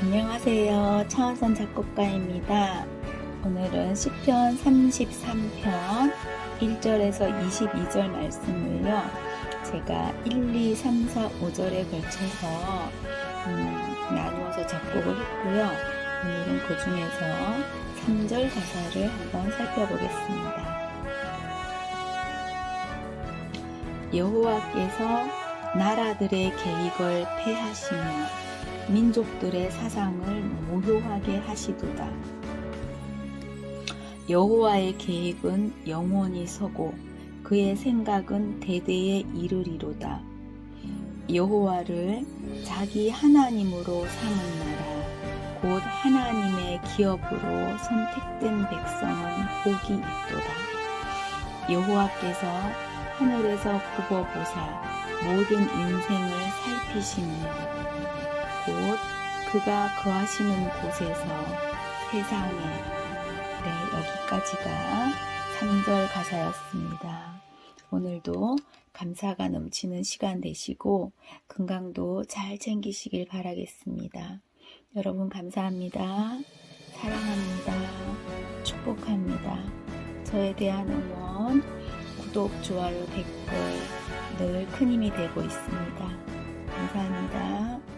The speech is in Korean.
안녕하세요. 차원선 작곡가입니다. 오늘은 시편 33편 1절에서 22절 말씀을요. 제가 1, 2, 3, 4, 5절에 걸쳐서 음, 나누어서 작곡을 했고요. 오늘은 그 중에서 3절 가사를 한번 살펴보겠습니다. 여호와께서 나라들의 계획을 폐하시며 민족들의 사상을 모효하게 하시도다. 여호와의 계획은 영원히 서고 그의 생각은 대대에 이르리로다. 여호와를 자기 하나님으로 삼은 나라 곧 하나님의 기업으로 선택된 백성은 복이 있도다. 여호와께서 하늘에서 굽어보사 모든 인생을 살피시니 곧 그가 거하시는 곳에서 세상에 네 여기까지가 3절 가사였습니다. 오늘도 감사가 넘치는 시간 되시고 건강도 잘 챙기시길 바라겠습니다. 여러분 감사합니다. 사랑합니다. 축복합니다. 저에 대한 응원, 구독, 좋아요, 댓글 늘 큰 힘이 되고 있습니다. 감사합니다.